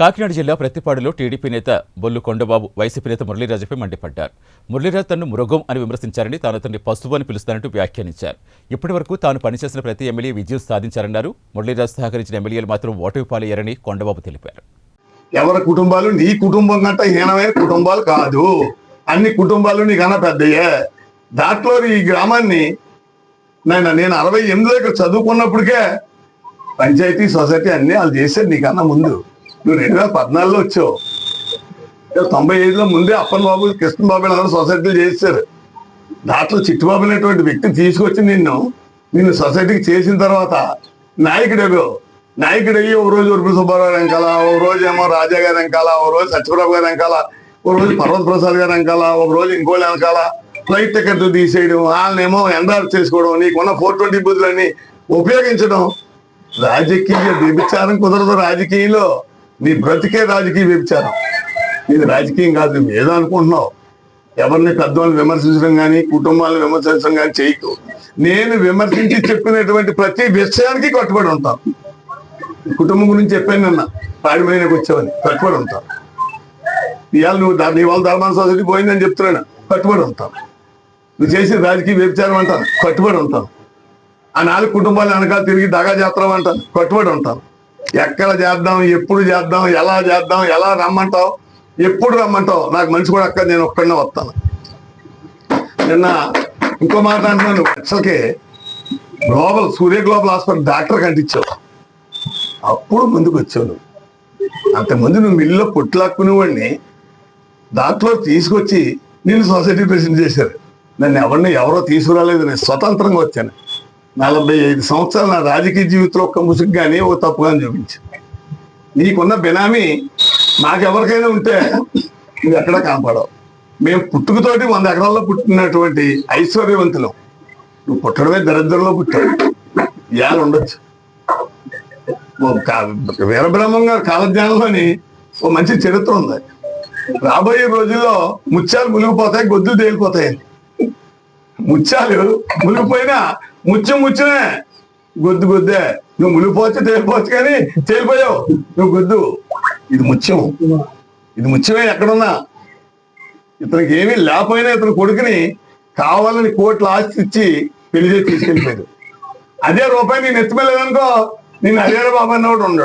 కాకినాడ జిల్లా ప్రతిపాడులో టీడీపీ నేత బొల్లు కొండబాబు వైసీపీ నేత మురళీరాజుపై మండిపడ్డారు. మురళీరాజు తనను మృగం అని విమర్శించారని తాను అతన్ని పశువు అని పిలుస్తానంటూ వ్యాఖ్యానించారు. ఇప్పటి వరకు తాను పనిచేసిన ప్రతి ఎమ్మెల్యే విజయం సాధించారన్నారు. మురళీరాజు సహకరించిన ఎమ్మెల్యేలు మాత్రం ఓటమి పాలయ్యారని కొండబాబు తెలిపారు. ఎవరి కుటుంబాలు? నీ కుటుంబం కంటే హీనమైన కుటుంబాలు కాదు. అన్ని కుటుంబాలు నీకన్నా పెద్దయ్యే దాంట్లో ఈ గ్రామాన్ని నేను నేను అరవై ఎనిమిదిలో ఇక్కడ చదువుకున్నప్పటికే పంచాయతీ సొసైటీ అన్ని వాళ్ళు చేశారు నీకన్నా ముందు. నువ్వు రెండు వేల పద్నాలుగులో వచ్చావు. తొంభై ఐదులో ముందే అప్పన్ బాబు కృష్ణ బాబు అందరూ సొసైటీలు చేశారు దాంట్లో చిట్టుబాబు అనేటువంటి వ్యక్తి తీసుకొచ్చి నిన్ను నిన్ను సొసైటీకి చేసిన తర్వాత నాయకుడు నాయకుడయ్యి ఓ రోజు ఉరుపు సుబ్బారావు వెనకాల ఓ రోజు ఏమో రాజా గారి వెనకాల ఓ రోజు సత్యప్రభు గారి వెనకాల ఓ రోజు పర్వత ప్రసాద్ గారి వెనకాల ఒక రోజు ఇంకోళ్ళు వెనకాల ఫ్లైట్ టికెట్ తీసేయడం వాళ్ళనేమో ఎండార్ చేసుకోవడం నీకున్న ఫోర్ ట్వంటీ బుద్ధులన్నీ ఉపయోగించడం. రాజకీయ వ్యభిచారం కుదరదు రాజకీయంలో. నీ బ్రతికే రాజకీయ వ్యభిచారం. ఇది రాజకీయం కాదు నువ్వు ఏదో అనుకుంటున్నావు. ఎవరిని పెద్దవాళ్ళని విమర్శించడం కానీ కుటుంబాలను విమర్శించడం కానీ చేయకు. నేను విమర్శించి చెప్పినటువంటి ప్రతి విషయానికి కట్టుబడి ఉంటాను కుటుంబం గురించి చెప్పాను నిన్న పాడిపోయినకు వచ్చావని కట్టుబడి ఉంటాను ఇవాళ నువ్వు నీ వాళ్ళ ధర్మాన సొసైటీ పోయిందని చెప్తున్నాను కట్టుబడి ఉంటాను నువ్వు చేసిన రాజకీయ వ్యభిచారం అంటాను కట్టుబడి ఉంటాను. ఆ నాలుగు కుటుంబాలు వెనకాల తిరిగి దగా చేస్తాం అంటాను కట్టుబడి ఉంటాను. ఎక్కడ చేద్దాం ఎప్పుడు చేద్దాం ఎలా చేద్దాం ఎలా రమ్మంటావు? ఎప్పుడు రమ్మంటావు? నాకు మనిషి కూడా అక్కడ నేను ఒక్కడనే వస్తాను. నిన్న ఇంకో మాట అంటున్నాను అసలుకి global Surya global hospital doctor కంటించావు. అప్పుడు ముందుకు వచ్చావు నువ్వు. అంతకుముందు నువ్వు మిల్లులో పొట్టులాక్కునేవాడిని దాంట్లో తీసుకొచ్చి నేను సొసైటీ ప్రెసిడెంట్ చేశారు. నన్ను ఎవరిని ఎవరో తీసుకురాలేదు నేను స్వతంత్రంగా వచ్చాను. నలభై ఐదు సంవత్సరాల నా రాజకీయ జీవితంలో ఒక్క ముసుగు కానీ ఓ తప్పు కానీ చూపించాను నీకున్న బినామీ నాకెవరికైనా ఉంటే నువ్వు ఎక్కడ కనపడవు మేము పుట్టుకతోటి వంద ఎకరాల్లో పుట్టినటువంటి ఐశ్వర్యవంతులం. నువ్వు పుట్టడమే దరిద్రంలో పుట్టావు. ఇవాళ ఉండొచ్చు. వీరబ్రహ్మం గారు కాలజ్ఞానంలోని ఓ మంచి చరిత్ర ఉంది. రాబోయే రోజుల్లో ముత్యాలు మునిగిపోతాయి గొద్దులు తేలిపోతాయి. ముత్యాలు మునిగిపోయినా ముత్యం ముచ్చమే గొద్దు గొద్దే. నువ్వు మునిగిపోవచ్చు తేలిపోవచ్చు కానీ తేలిపోయావు. నువ్వు గొద్దు. ఇది ముత్యం. ఇది ముత్యమే ఎక్కడున్నా. ఇతనికి ఏమీ లేకపోయినా ఇతని కొడుకుని కావాలని కోట్ల ఆస్తి ఇచ్చి పెళ్ళి చేసి తీసుకెళ్ళిపోయాడు. అదే రూపాయి నేను ఎత్తిపోలేదనుకో నేను అదే బాబా అన్నవాడు ఉండడు.